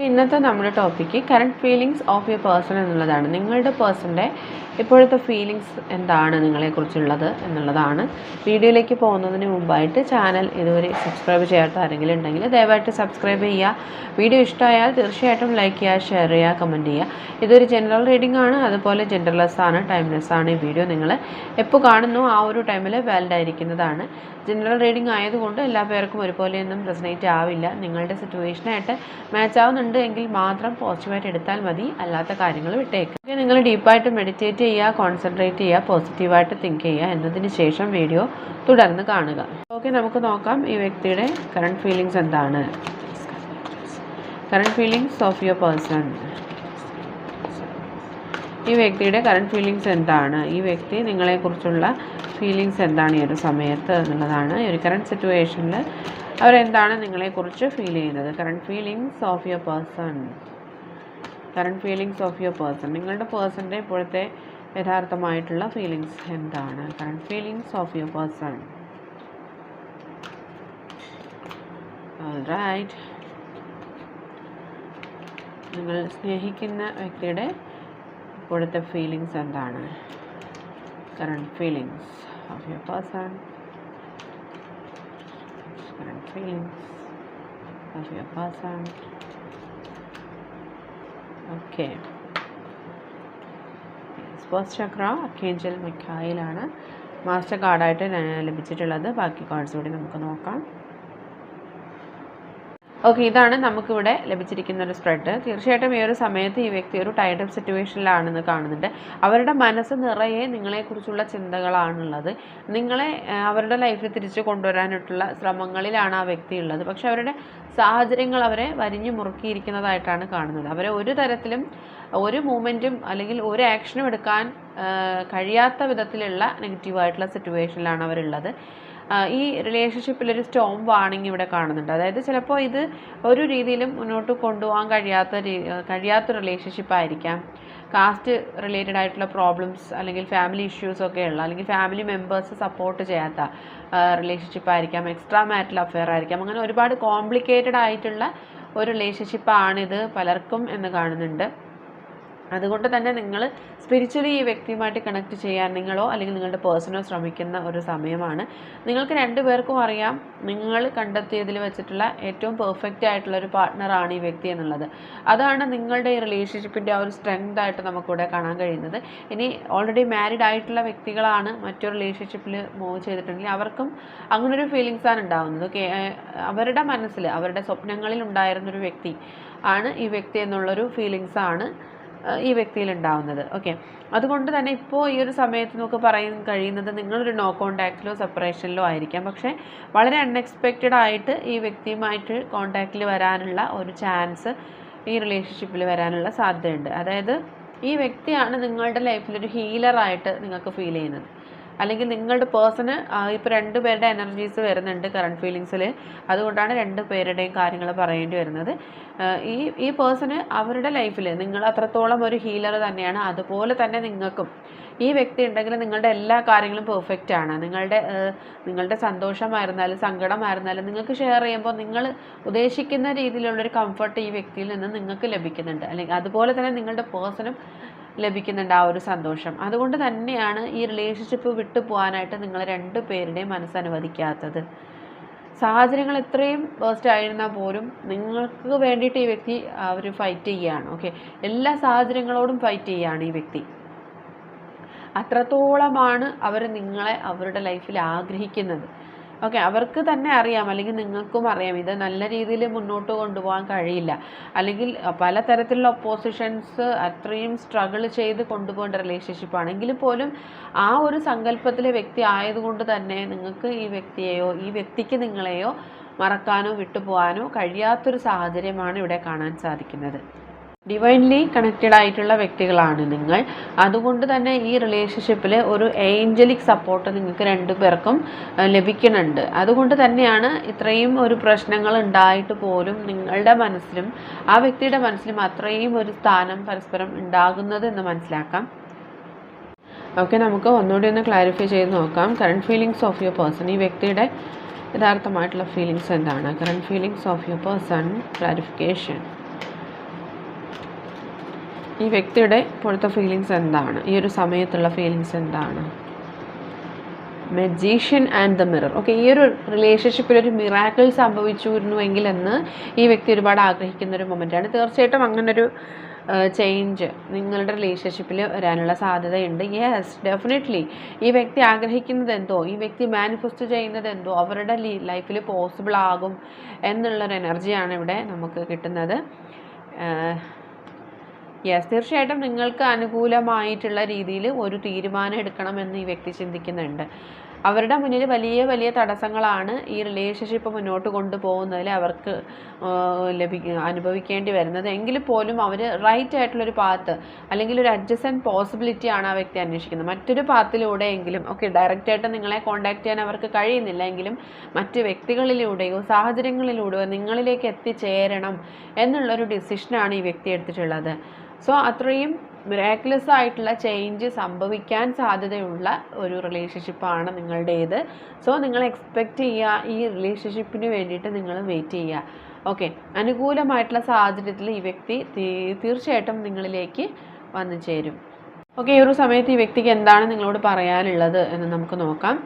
ഇന്നത്തെ നമ്മുടെ topic current feelings of you person എന്നുള്ളതാണ്. നിങ്ങളുടെ പേഴ്സന്റെ ഇപ്പോഴത്തെ ഫീലിങ്സ് എന്താണ് നിങ്ങളെക്കുറിച്ചുള്ളത് എന്നുള്ളതാണ്. വീഡിയോയിലേക്ക് പോകുന്നതിന് മുമ്പായിട്ട് ചാനൽ ഇതുവരെ സബ്സ്ക്രൈബ് ചെയ്യാത്ത ആരെങ്കിലും ഉണ്ടെങ്കിൽ ദയവായിട്ട് സബ്സ്ക്രൈബ് ചെയ്യുക. വീഡിയോ ഇഷ്ടമായാൽ തീർച്ചയായിട്ടും ലൈക്ക് ചെയ്യുക ഷെയർ ചെയ്യുക കമന്റ് ചെയ്യുക. ഇതൊരു ജനറൽ റീഡിംഗ് ആണ്. അതുപോലെ ജെൻഡർലെസ് ആണ് ടൈംലെസ് ആണ് ഈ വീഡിയോ നിങ്ങൾ എപ്പോൾ കാണുന്നു ആ ഒരു ടൈമിൽ വാലിഡ് ആയിരിക്കുന്നതാണ്. ജനറൽ റീഡിംഗ് ആയതുകൊണ്ട് എല്ലാ പേർക്കും ഒരുപോലെയൊന്നും റെസനേറ്റ് ആവില്ല. നിങ്ങളുടെ സിറ്റുവേഷനായിട്ട് മാച്ച് ആവുന്നുണ്ട് എങ്കിൽ മാത്രം പോസിറ്റീവായിട്ട് എടുത്താൽ മതി. അല്ലാത്ത കാര്യങ്ങൾ വിട്ടേക്കുക ഓക്കെ നിങ്ങൾ ഡീപ്പായിട്ട് മെഡിറ്റേറ്റ് ചെയ്യുക കോൺസെൻട്രേറ്റ് ചെയ്യുക പോസിറ്റീവായിട്ട് തിങ്ക് ചെയ്യുക എന്നതിന് ശേഷം വീഡിയോ തുടർന്ന് കാണുക. ഓക്കെ നമുക്ക് നോക്കാം ഈ വ്യക്തിയുടെ കറണ്ട് ഫീലിങ്സ് എന്താണ്. Current feelings of your person ഈ വ്യക്തിയുടെ കറണ്ട് ഫീലിങ്സ് എന്താണ്? ഈ വ്യക്തി നിങ്ങളെക്കുറിച്ചുള്ള ഫീലിങ്സ് എന്താണ് ഈ ഒരു സമയത്ത് എന്നുള്ളതാണ്. ഈ ഒരു കറണ്ട് സിറ്റുവേഷനിൽ അവരെന്താണ് നിങ്ങളെക്കുറിച്ച് ഫീൽ ചെയ്യുന്നത്? Current feelings of your person current feelings of your person നിങ്ങളുടെ പേഴ്സന്റെ ഇപ്പോഴത്തെ യഥാർത്ഥമായിട്ടുള്ള ഫീലിങ്സ് എന്താണ്? Current feelings of your person right നിങ്ങൾ സ്നേഹിക്കുന്ന വ്യക്തിയുടെ ഇപ്പോഴത്തെ ഫീലിങ്സ് എന്താണ്? Current feelings of your person feelings of your person okay first chakra archangel മിഖായിലാണ് master കാർഡായിട്ട് ലഭിച്ചിട്ടുള്ളത്. ബാക്കി കാർഡ്സ് കൂടി നമുക്ക് നോക്കാം. ഓക്കെ ഇതാണ് നമുക്കിവിടെ ലഭിച്ചിരിക്കുന്ന ഒരു സ്പ്രെഡ് തീർച്ചയായിട്ടും ഈ ഒരു സമയത്ത് ഈ വ്യക്തി ഒരു ടൈഡപ്പ് സിറ്റുവേഷനിലാണെന്ന് കാണുന്നുണ്ട്. അവരുടെ മനസ്സ് നിറയെ നിങ്ങളെക്കുറിച്ചുള്ള ചിന്തകളാണുള്ളത്. നിങ്ങളെ അവരുടെ ലൈഫിൽ തിരിച്ചു കൊണ്ടുവരാനായിട്ടുള്ള ശ്രമങ്ങളിലാണ് ആ വ്യക്തി ഉള്ളത്. പക്ഷെ അവരുടെ സാഹചര്യങ്ങൾ അവരെ വരിഞ്ഞു മുറുക്കിയിരിക്കുന്നതായിട്ടാണ് കാണുന്നത്. അവരെ ഒരു തരത്തിലും ഒരു മൂമെന്റും അല്ലെങ്കിൽ ഒരു ആക്ഷനും എടുക്കാൻ കഴിയാത്ത വിധത്തിലുള്ള നെഗറ്റീവായിട്ടുള്ള സിറ്റുവേഷനിലാണ് അവരുള്ളത്. ഈ റിലേഷൻഷിപ്പിൽ ഒരു സ്റ്റോം വാണിംഗ് ഇവിടെ കാണുന്നുണ്ട്. അതായത് ചിലപ്പോൾ ഇത് ഒരു രീതിയിലും മുന്നോട്ട് കൊണ്ടുപോകാൻ കഴിയാത്ത കഴിയാത്ത റിലേഷൻഷിപ്പ് ആയിരിക്കാം. കാസ്റ്റ് റിലേറ്റഡ് ആയിട്ടുള്ള പ്രോബ്ലംസ് അല്ലെങ്കിൽ ഫാമിലി ഇഷ്യൂസ് ഒക്കെ ഉള്ള അല്ലെങ്കിൽ ഫാമിലി മെമ്പേഴ്സ് സപ്പോർട്ട് ചെയ്യാത്ത റിലേഷൻഷിപ്പ് ആയിരിക്കാം. എക്സ്ട്രാ മാരിറ്റൽ അഫെയർ ആയിരിക്കാം. അങ്ങനെ ഒരുപാട് കോംപ്ലിക്കേറ്റഡ് ആയിട്ടുള്ള ഒരു റിലേഷൻഷിപ്പാണിത് പലർക്കും എന്ന് കാണുന്നുണ്ട്. അതുകൊണ്ട് തന്നെ നിങ്ങൾ സ്പിരിച്വലി ഈ വ്യക്തിയുമായിട്ട് കണക്ട് ചെയ്യാൻ നിങ്ങളോ അല്ലെങ്കിൽ നിങ്ങളുടെ പേഴ്സണോ ശ്രമിക്കുന്ന ഒരു സമയമാണ്. നിങ്ങൾക്ക് രണ്ടുപേർക്കും അറിയാം നിങ്ങൾ കണ്ടെത്തിയതിൽ വെച്ചിട്ടുള്ള ഏറ്റവും പെർഫെക്റ്റ് ആയിട്ടുള്ള ഒരു പാർട്ട്ണറാണ് ഈ വ്യക്തി എന്നുള്ളത്. അതാണ് നിങ്ങളുടെ ഈ റിലേഷൻഷിപ്പിന്റെ ആ ഒരു സ്ട്രെങ്ത് ആയിട്ട് നമുക്കിവിടെ കാണാൻ കഴിയുന്നത്. ഇനി ഓൾറെഡി മാരീഡ് ആയിട്ടുള്ള വ്യക്തികളാണ് മറ്റൊരു റിലേഷൻഷിപ്പിൽ മൂവ് ചെയ്തിട്ടുണ്ടെങ്കിൽ അവർക്കും അങ്ങനൊരു ഫീലിങ്സാണ് ഉണ്ടാകുന്നത് അവരുടെ മനസ്സിൽ അവരുടെ സ്വപ്നങ്ങളിൽ ഉണ്ടായിരുന്നൊരു വ്യക്തി ആണ് ഈ വ്യക്തി എന്നുള്ളൊരു ഫീലിങ്സാണ് ഈ വ്യക്തിയിൽ ഉണ്ടാവുന്നത്. ഓക്കെ. അതുകൊണ്ട് തന്നെ ഇപ്പോൾ ഈ ഒരു സമയത്ത് നമുക്ക് പറയാൻ കഴിയുന്നത് നിങ്ങളൊരു നോ കോണ്ടാക്റ്റിലോ സെപ്പറേഷനിലോ ആയിരിക്കാം. പക്ഷേ വളരെ അൺഎക്സ്പെക്റ്റഡ് ആയിട്ട് ഈ വ്യക്തിയുമായിട്ട് കോണ്ടാക്റ്റിൽ വരാനുള്ള ഒരു ചാൻസ് ഈ റിലേഷൻഷിപ്പിൽ വരാനുള്ള സാധ്യതയുണ്ട്. അതായത് ഈ വ്യക്തിയാണ് നിങ്ങളുടെ ലൈഫിലൊരു ഹീലറായിട്ട് നിങ്ങൾക്ക് ഫീൽ ചെയ്യുന്നത്. അല്ലെങ്കിൽ നിങ്ങളുടെ പേഴ്സണ് ഇപ്പോൾ രണ്ട് പേരുടെ എനർജീസ് വരുന്നുണ്ട് കറണ്ട് ഫീലിങ്സിൽ അതുകൊണ്ടാണ് രണ്ട് പേരുടെയും കാര്യങ്ങൾ പറയേണ്ടി വരുന്നത്. ഈ ഈ പേഴ്സണ് അവരുടെ ലൈഫിൽ നിങ്ങൾ അത്രത്തോളം ഒരു ഹീലർ തന്നെയാണ്. അതുപോലെ തന്നെ നിങ്ങൾക്കും. ഈ വ്യക്തി ഉണ്ടെങ്കിൽ നിങ്ങളുടെ എല്ലാ കാര്യങ്ങളും പെർഫെക്റ്റ് ആണ്. നിങ്ങളുടെ നിങ്ങളുടെ സന്തോഷമായിരുന്നാലും സങ്കടമായിരുന്നാലും നിങ്ങൾക്ക് ഷെയർ ചെയ്യുമ്പോൾ നിങ്ങൾ ഉദ്ദേശിക്കുന്ന രീതിയിലുള്ളൊരു കംഫർട്ട് ഈ വ്യക്തിയിൽ നിന്ന് നിങ്ങൾക്ക് ലഭിക്കുന്നുണ്ട്. അല്ലെങ്കിൽ അതുപോലെ തന്നെ നിങ്ങളുടെ പേഴ്സണും ലഭിക്കുന്നുണ്ട് ആ ഒരു സന്തോഷം. അതുകൊണ്ട് തന്നെയാണ് ഈ റിലേഷൻഷിപ്പ് വിട്ടു പോകാനായിട്ട് നിങ്ങൾ രണ്ട് പേരുടെയും മനസ്സനുവദിക്കാത്തത് സാഹചര്യങ്ങൾ എത്രയും വേസ്റ്റ് ആയിരുന്നാൽ പോലും നിങ്ങൾക്ക് വേണ്ടിയിട്ട് ഈ വ്യക്തി അവർ ഫൈറ്റ് ചെയ്യുകയാണ് ഓക്കെ എല്ലാ സാഹചര്യങ്ങളോടും ഫൈറ്റ് ചെയ്യുകയാണ് ഈ വ്യക്തി. അത്രത്തോളമാണ് അവർ നിങ്ങളെ അവരുടെ ലൈഫിൽ ആഗ്രഹിക്കുന്നത്. ഓക്കെ അവർക്ക് തന്നെ അറിയാം. അല്ലെങ്കിൽ നിങ്ങൾക്കും അറിയാം. ഇത് നല്ല രീതിയിൽ മുന്നോട്ട് കൊണ്ടുപോകാൻ കഴിയില്ല. അല്ലെങ്കിൽ പലതരത്തിലുള്ള ഒപ്പോസിഷൻസ് അത്രയും സ്ട്രഗിൾ ചെയ്ത് കൊണ്ടുപോകേണ്ട റിലേഷൻഷിപ്പ് ആണെങ്കിൽ പോലും ആ ഒരു സങ്കല്പത്തിലെ വ്യക്തി ആയതുകൊണ്ട് തന്നെ നിങ്ങൾക്ക് ഈ വ്യക്തിയെയോ ഈ വ്യക്തിക്ക് നിങ്ങളെയോ മറക്കാനോ വിട്ടുപോകാനോ കഴിയാത്തൊരു സാഹചര്യമാണ് ഇവിടെ കാണാൻ സാധിക്കുന്നത്. ഡിവൈൻലി കണക്റ്റഡ് ആയിട്ടുള്ള വ്യക്തികളാണ് നിങ്ങൾ. അതുകൊണ്ട് തന്നെ ഈ റിലേഷൻഷിപ്പിൽ ഒരു ഏഞ്ചലിക് സപ്പോർട്ട് നിങ്ങൾക്ക് രണ്ടു പേർക്കും ലഭിക്കുന്നുണ്ട്. അതുകൊണ്ട് തന്നെയാണ് ഇത്രയും ഒരു പ്രശ്നങ്ങൾ ഉണ്ടായിട്ട് പോലും നിങ്ങളുടെ മനസ്സിലും ആ വ്യക്തിയുടെ മനസ്സിലും അത്രയും ഒരു സ്ഥാനം പരസ്പരം ഉണ്ടാകുന്നത് എന്ന് മനസ്സിലാക്കാം. ഓക്കെ നമുക്ക് ഒന്നുകൂടി ഒന്ന് ക്ലാരിഫൈ ചെയ്ത് നോക്കാം. Current feelings of your person ഈ വ്യക്തിയുടെ യഥാർത്ഥമായിട്ടുള്ള ഫീലിങ്സ് എന്താണ്? Current feelings of your person clarification ഈ വ്യക്തിയുടെ ഇപ്പോഴത്തെ ഫീലിങ്സ് എന്താണ്? ഈ ഒരു സമയത്തുള്ള ഫീലിങ്സ് എന്താണ്? Magician and the mirror okay ഈ ഒരു റിലേഷൻഷിപ്പിൽ ഒരു മിറാക്കിൾ സംഭവിച്ചിരുന്നുവെങ്കിൽ എന്ന് ഈ വ്യക്തി ഒരുപാട് ആഗ്രഹിക്കുന്ന ഒരു മൊമെന്റാണ് തീർച്ചയായിട്ടും അങ്ങനൊരു ചേഞ്ച് നിങ്ങളുടെ റിലേഷൻഷിപ്പിൽ വരാനുള്ള സാധ്യതയുണ്ട്. യെസ് ഡെഫിനറ്റ്ലി ഈ വ്യക്തി ആഗ്രഹിക്കുന്നത് എന്തോ ഈ വ്യക്തി മാനിഫെസ്റ്റ് ചെയ്യുന്നത് എന്തോ അവരുടെ ലൈഫിൽ പോസിബിൾ ആകും എന്നുള്ളൊരു എനർജിയാണ് ഇവിടെ നമുക്ക് കിട്ടുന്നത്. യെസ് തീർച്ചയായിട്ടും നിങ്ങൾക്ക് അനുകൂലമായിട്ടുള്ള രീതിയിൽ ഒരു തീരുമാനം എടുക്കണമെന്ന് ഈ വ്യക്തി ചിന്തിക്കുന്നുണ്ട്. അവരുടെ മുന്നിൽ വലിയ വലിയ തടസ്സങ്ങളാണ് ഈ റിലേഷൻഷിപ്പ് മുന്നോട്ട് കൊണ്ടുപോകുന്നതിൽ അവർക്ക് ലഭി അനുഭവിക്കേണ്ടി വരുന്നത്. എങ്കിൽ പോലും അവർ റൈറ്റ് ആയിട്ടുള്ളൊരു പാത്ത് അല്ലെങ്കിൽ ഒരു അഡ്ജസ്റ്റന്റ് പോസിബിലിറ്റി ആണ് ആ വ്യക്തി അന്വേഷിക്കുന്നത്. മറ്റൊരു പാത്തിലൂടെ പാത്തിലൂടെയെങ്കിലും ഓക്കെ ഡയറക്റ്റായിട്ട് നിങ്ങളെ കോൺടാക്ട് ചെയ്യാൻ അവർക്ക് കഴിയുന്നില്ല എങ്കിലും മറ്റ് വ്യക്തികളിലൂടെയോ സാഹചര്യങ്ങളിലൂടെയോ നിങ്ങളിലേക്ക് എത്തിച്ചേരണം എന്നുള്ളൊരു ഡിസിഷനാണ് ഈ വ്യക്തി എടുത്തിട്ടുള്ളത്. സോ അത്രയും മിറാക്കുലസ് ആയിട്ടുള്ള ചേഞ്ച് സംഭവിക്കാൻ സാധ്യതയുള്ള ഒരു റിലേഷൻഷിപ്പാണ് നിങ്ങളുടേത്. സോ നിങ്ങൾ എക്സ്പെക്റ്റ് ചെയ്യുക ഈ റിലേഷൻഷിപ്പിന് വേണ്ടിയിട്ട് നിങ്ങൾ വെയിറ്റ് ചെയ്യുക. ഓക്കെ അനുകൂലമായിട്ടുള്ള സാഹചര്യത്തിൽ ഈ വ്യക്തി തീർച്ചയായിട്ടും നിങ്ങളിലേക്ക് വന്നു ചേരും. ഓക്കെ ഈ ഒരു സമയത്ത് ഈ വ്യക്തിക്ക് എന്താണ് നിങ്ങളോട് പറയാനുള്ളത് എന്ന് നമുക്ക് നോക്കാം.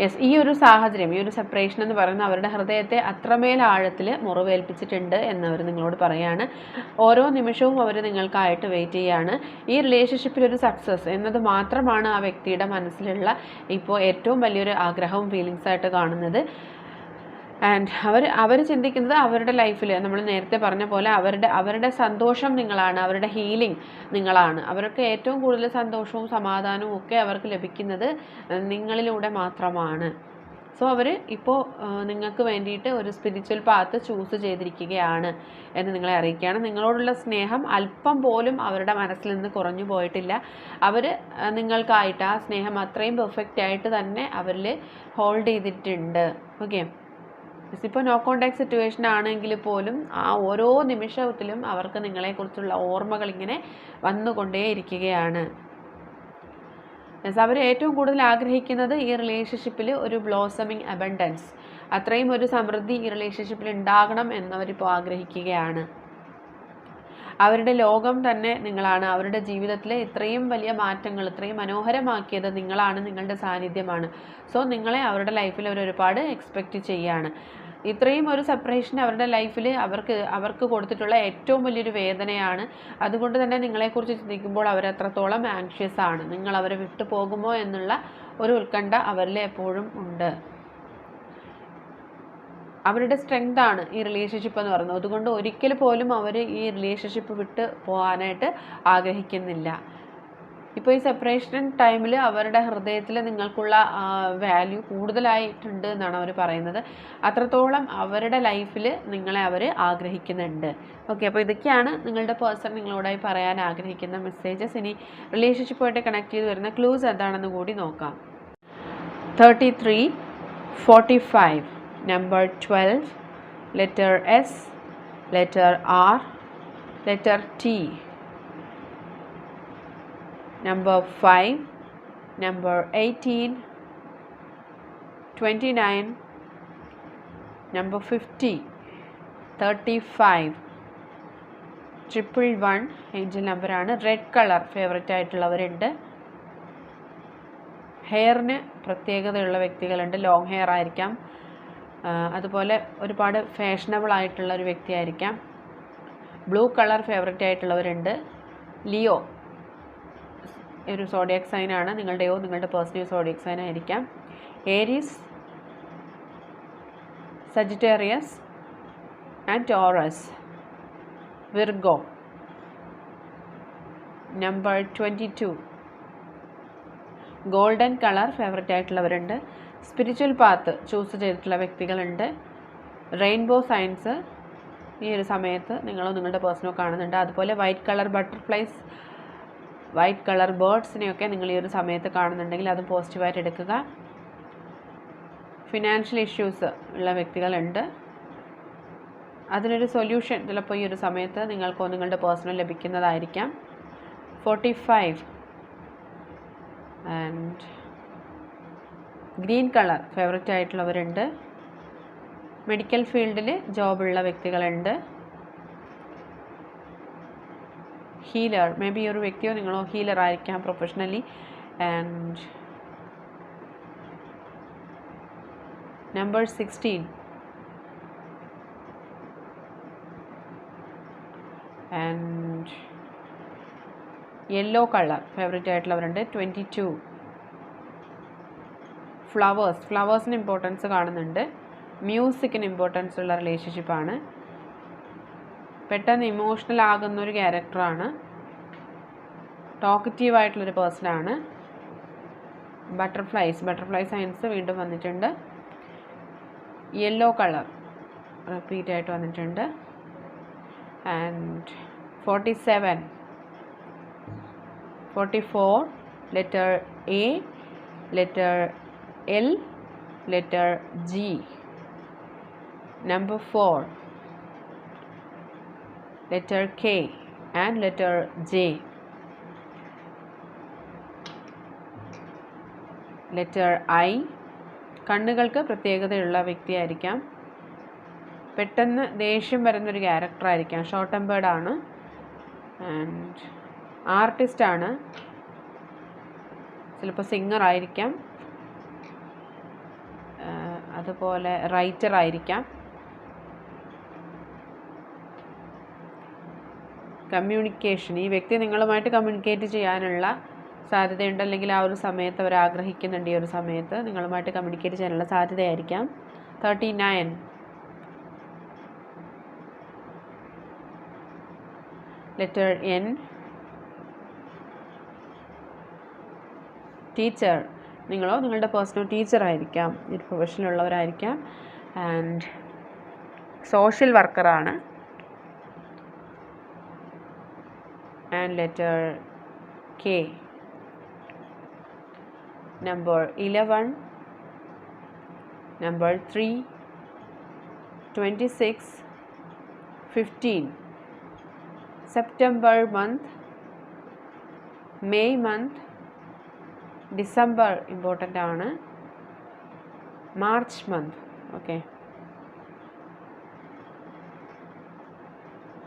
യെസ് ഈ ഒരു സാഹചര്യം ഈ ഒരു സെപ്പറേഷൻ എന്ന് പറയുന്നത് അവരുടെ ഹൃദയത്തെ അത്രമേൽ ആഴത്തിൽ മുറിവേൽപ്പിച്ചിട്ടുണ്ട് എന്നവർ നിങ്ങളോട് പറയാണ്. ഓരോ നിമിഷവും അവർ നിങ്ങൾക്കായിട്ട് വെയിറ്റ് ചെയ്യാണ്. ഈ റിലേഷൻഷിപ്പിൽ ഒരു സക്സസ് എന്നത് മാത്രമാണ് ആ വ്യക്തിയുടെ മനസ്സിലുള്ള ഇപ്പോൾ ഏറ്റവും വലിയൊരു ആഗ്രഹവും ഫീലിങ്സ് ആയിട്ട് കാണുന്നത്. ആൻഡ് അവർ അവർ ചിന്തിക്കുന്നത് അവരുടെ ലൈഫിൽ നമ്മൾ നേരത്തെ പറഞ്ഞ പോലെ അവരുടെ അവരുടെ സന്തോഷം നിങ്ങളാണ്. അവരുടെ ഹീലിംഗ് നിങ്ങളാണ്. അവർക്ക് ഏറ്റവും കൂടുതൽ സന്തോഷവും സമാധാനവും ഒക്കെ അവർക്ക് ലഭിക്കുന്നത് നിങ്ങളിലൂടെ മാത്രമാണ്. സോ അവർ ഇപ്പോൾ നിങ്ങൾക്ക് വേണ്ടിയിട്ട് ഒരു സ്പിരിച്വൽ പാത്ത് ചൂസ് ചെയ്തിരിക്കുകയാണ് എന്ന് നിങ്ങളെ അറിയിക്കുകയാണ്. നിങ്ങളോടുള്ള സ്നേഹം അല്പം പോലും അവരുടെ മനസ്സിൽ നിന്ന് കുറഞ്ഞു പോയിട്ടില്ല. അവർ നിങ്ങൾക്കായിട്ട് ആ സ്നേഹം അത്രയും പെർഫെക്റ്റ് ആയിട്ട് തന്നെ അവരിൽ ഹോൾഡ് ചെയ്തിട്ടുണ്ട്. ഓക്കെ ഇപ്പോൾ നോ കോണ്ടാക്ട് സിറ്റുവേഷൻ ആണെങ്കിൽ പോലും ആ ഓരോ നിമിഷത്തിലും അവർക്ക് നിങ്ങളെക്കുറിച്ചുള്ള ഓർമ്മകൾ ഇങ്ങനെ വന്നുകൊണ്ടേയിരിക്കുകയാണ്. അവർ ഏറ്റവും കൂടുതൽ ആഗ്രഹിക്കുന്നത് ഈ റിലേഷൻഷിപ്പിൽ ഒരു ബ്ലോസമിങ് അബൻഡൻസ് അത്രയും ഒരു സമൃദ്ധി ഈ റിലേഷൻഷിപ്പിൽ ഉണ്ടാകണം എന്നവരിപ്പോൾ ആഗ്രഹിക്കുകയാണ്. അവരുടെ ലോകം തന്നെ നിങ്ങളാണ്. അവരുടെ ജീവിതത്തിലെ ഇത്രയും വലിയ മാറ്റങ്ങൾ ഇത്രയും മനോഹരമാക്കിയത് നിങ്ങളാണ് നിങ്ങളുടെ സാന്നിധ്യമാണ്. സോ നിങ്ങളെ അവരുടെ ലൈഫിൽ അവർ ഒരുപാട് എക്സ്പെക്റ്റ് ചെയ്യാണ്. ഇത്രയും ഒരു സെപ്പറേഷൻ അവരുടെ ലൈഫിൽ അവർക്ക് അവർക്ക് കൊടുത്തിട്ടുള്ള ഏറ്റവും വലിയൊരു വേദനയാണ്. അതുകൊണ്ട് തന്നെ നിങ്ങളെക്കുറിച്ച് ചിന്തിക്കുമ്പോൾ അവരെത്രത്തോളം ആൻഷ്യസ് ആണ്. നിങ്ങൾ അവരെ വിട്ടു പോകുമോ എന്നുള്ള ഒരു ഉത്കണ്ഠ അവരിൽ എപ്പോഴും ഉണ്ട്. അവരുടെ സ്ട്രെങ്ത് ആണ് ഈ റിലേഷൻഷിപ്പ് എന്ന് പറയുന്നത്. അതുകൊണ്ട് ഒരിക്കൽ പോലും അവർ ഈ റിലേഷൻഷിപ്പ് വിട്ട് പോകാനായിട്ട് ആഗ്രഹിക്കുന്നില്ല. ഇപ്പോൾ ഈ സെപ്പറേഷൻ ടൈമിൽ അവരുടെ ഹൃദയത്തിൽ നിങ്ങൾക്കുള്ള വാല്യൂ കൂടുതലായിട്ടുണ്ട് എന്നാണ് അവർ പറയുന്നത്. അത്രത്തോളം അവരുടെ ലൈഫിൽ നിങ്ങളെ അവർ ആഗ്രഹിക്കുന്നുണ്ട്. ഓക്കെ അപ്പോൾ ഇതൊക്കെയാണ് നിങ്ങളുടെ പേഴ്സൺ നിങ്ങളോടായി പറയാൻ ആഗ്രഹിക്കുന്ന മെസ്സേജസ് ഇനി റിലേഷൻഷിപ്പുമായിട്ട് കണക്ട് ചെയ്ത് വരുന്ന ക്ലൂസ് എന്താണെന്ന് കൂടി നോക്കാം. Thirty three forty five number twelve letter S letter R letter T number 5, number 18, 29, number 50, 35, triple one angel നമ്പറാണ് റെഡ് കളർ ഫേവററ്റ് ആയിട്ടുള്ളവരുണ്ട്. ഹെയറിന് പ്രത്യേകതയുള്ള വ്യക്തികളുണ്ട്. ലോങ് ഹെയർ ആയിരിക്കാം. അതുപോലെ ഒരുപാട് ഫാഷനബിൾ ആയിട്ടുള്ള ഒരു വ്യക്തിയായിരിക്കാം. ബ്ലൂ കളർ ഫേവററ്റ് ആയിട്ടുള്ളവരുണ്ട്. ലിയോ ഒരു സോഡിയക് സൈനാണ്. നിങ്ങളുടെയോ നിങ്ങളുടെ പേഴ്സണൽ സോഡിയക് സൈൻ ആയിരിക്കാം Aries Sagittarius and Taurus Virgo number twenty two golden colour favourite ആയിട്ടുള്ളവരുണ്ട്. Spiritual path choose ചെയ്തിട്ടുള്ള വ്യക്തികളുണ്ട്. റെയിൻബോ സയൻസ് ഈ ഒരു സമയത്ത് നിങ്ങളോ നിങ്ങളുടെ പേഴ്സണോ കാണുന്നുണ്ട്. അതുപോലെ white colour butterflies white colour ബേർഡ്സിനെയൊക്കെ നിങ്ങൾ ഈ ഒരു സമയത്ത് കാണുന്നുണ്ടെങ്കിൽ അത് പോസിറ്റീവായിട്ട് എടുക്കുക. ഫിനാൻഷ്യൽ ഇഷ്യൂസ് ഉള്ള വ്യക്തികളുണ്ട്. അതിനൊരു സൊല്യൂഷൻ ചിലപ്പോൾ ഈ ഒരു സമയത്ത് നിങ്ങൾക്കോ നിങ്ങളുടെ personal ലഭിക്കുന്നതായിരിക്കാം. Forty five and green colour favourite ആയിട്ടുള്ളവരുണ്ട് medical ഫീൽഡിൽ ജോബുള്ള വ്യക്തികളുണ്ട്. ഹീലർ മേ ബി ഒരു വ്യക്തിയോ നിങ്ങളോ ഹീലർ ആയിരിക്കാം professionally and number sixteen and yellow colour favourite ആയിട്ടുള്ളവരുണ്ട്. Twenty two flowers ഫ്ലവേഴ്സിന് ഇമ്പോർട്ടൻസ് കാണുന്നുണ്ട്. മ്യൂസിക്കിന് ഇമ്പോർട്ടൻസ് ഉള്ള റിലേഷൻഷിപ്പാണ് പെട്ടെന്ന് ഇമോഷണൽ ആകുന്ന ഒരു ക്യാരക്ടറാണ് ടോക്കറ്റീവ് ആയിട്ടുള്ളൊരു പേഴ്സണാണ് ബട്ടർഫ്ലൈസ് ബട്ടർഫ്ലൈ സയൻസ് വീണ്ടും വന്നിട്ടുണ്ട്. യെല്ലോ കളർ റിപ്പീറ്റ് ആയിട്ട് വന്നിട്ടുണ്ട്. And forty seven forty four letter A letter L letter G number four letter K and letter J. Letter I കണ്ണുകൾക്ക് പ്രത്യേകതയുള്ള വ്യക്തിയായിരിക്കാം. പെട്ടെന്ന് ദേഷ്യം വരുന്നൊരു ക്യാരക്ടറായിരിക്കാം ഷോർട്ട് ടെമ്പേർഡ് ആണ്. ആൻഡ് ആർട്ടിസ്റ്റാണ് ചിലപ്പോൾ സിംഗർ ആയിരിക്കാം. അതുപോലെ റൈറ്റർ ആയിരിക്കാം. കമ്മ്യൂണിക്കേഷൻ ഈ വ്യക്തി നിങ്ങളുമായിട്ട് കമ്മ്യൂണിക്കേറ്റ് ചെയ്യാനുള്ള സാധ്യതയുണ്ട്. അല്ലെങ്കിൽ ആ ഒരു സമയത്ത് അവർ ആഗ്രഹിക്കുന്നുണ്ട് ഈ ഒരു സമയത്ത്. നിങ്ങളുമായിട്ട് കമ്മ്യൂണിക്കേറ്റ് ചെയ്യാനുള്ള സാധ്യതയായിരിക്കാം. Thirty nine letter N teacher നിങ്ങളോ നിങ്ങളുടെ പേഴ്സണൽ ടീച്ചർ ആയിരിക്കാം. ഈ പ്രൊഫഷനിലുള്ളവരായിരിക്കാം ആൻഡ് സോഷ്യൽ വർക്കറാണ് and letter K. Number 11, number 3, 26, 15. September month, May month, December important ആണ് March month okay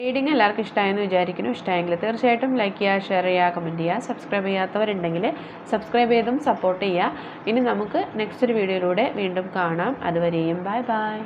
റീഡിംഗ് എല്ലാവർക്കും ഇഷ്ടമായെന്ന് വിചാരിക്കുന്നു. ഇഷ്ടമായെങ്കിൽ തീർച്ചയായിട്ടും ലൈക്ക് ചെയ്യുക ഷെയർ ചെയ്യുക കമന്റ് ചെയ്യുക സബ്സ്ക്രൈബ് ചെയ്യാത്തവരുണ്ടെങ്കിൽ സബ്സ്ക്രൈബ് ചെയ്തും സപ്പോർട്ട് ചെയ്യുക. ഇനി നമുക്ക് നെക്സ്റ്റ് ഒരു വീഡിയോയിലൂടെ വീണ്ടും കാണാം. അതുവരെയും ബൈ ബൈ